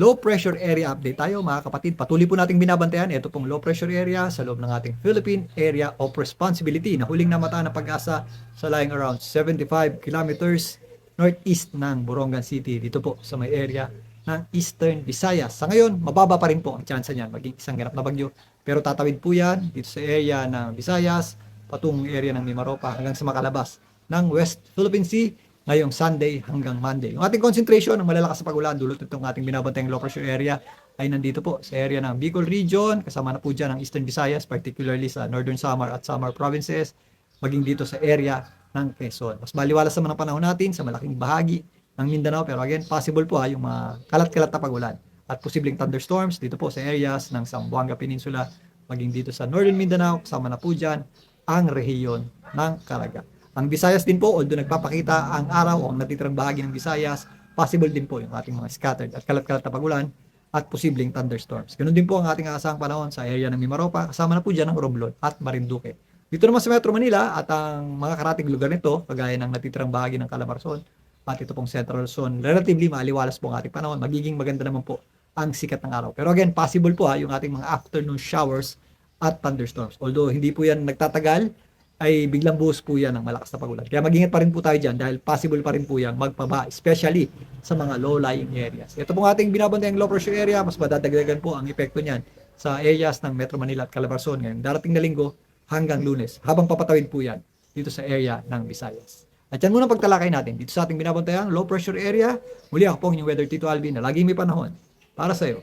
low pressure area update tayo mga kapatid. Patuloy po nating binabantayan. Ito pong low pressure area sa loob ng ating Philippine Area of Responsibility na huling namataan ng pag-asa sa lying around 75 kilometers northeast ng Borongan City. Dito po sa may area ng Eastern Visayas. Sa ngayon, mababa pa rin po ang tsansa niyan maging isang ganap na bagyo. Pero tatawid po yan dito sa area ng Visayas, patungong area ng Mimaropa hanggang sa makalabas ng West Philippine Sea ngayong Sunday hanggang Monday. Yung ating concentration ng malalakas na pagulan dulot nitong ating binabantayang low pressure area ay nandito po sa area ng Bicol Region, kasama na po dyan ang Eastern Visayas, particularly sa Northern Samar at Samar provinces, maging dito sa area ng Quezon. Mas baliwalas naman ang panahon natin sa malaking bahagi ng Mindanao, pero again, possible po ha, yung mga kalat-kalat na pagulan at posibleng thunderstorms dito po sa areas ng Zamboanga Peninsula, maging dito sa Northern Mindanao, kasama na po dyan ang rehiyon ng Caraga. Ang Visayas din po, although nagpapakita ang araw o ang natitirang bahagi ng Visayas, possible din po yung ating mga scattered at kalat-kalat na pagulan at posibleng thunderstorms. Ganun din po ang ating aasahang panahon sa area ng Mimaropa, kasama na po dyan ang Romblon at Marinduque. Dito naman sa Metro Manila at ang mga karating lugar nito, kagaya ng natitirang bahagi ng Calabarzon at ito pong Central Zone, relatively maaliwalas po ang ating panahon. Magiging maganda naman po ang sikat ng araw. Pero again, possible po ha, yung ating mga afternoon showers at thunderstorms. Although hindi po yan nagtatagal, ay biglang buhos po yan ng malakas na pagulan. Kaya mag-ingat pa rin po tayo dyan dahil possible pa rin po yan magpaba, especially sa mga low-lying areas. Ito pong ating binabantayang low pressure area, mas madadagdagan po ang epekto niyan sa areas ng Metro Manila at Calabarzon ngayon. Darating na linggo hanggang lunes, habang papatawid po yan dito sa area ng Visayas. At yan muna pagtalakay natin dito sa ating binabantayang low pressure area. Muli ako po ang inyong weather Tito Alvin na laging may panahon para sa iyo.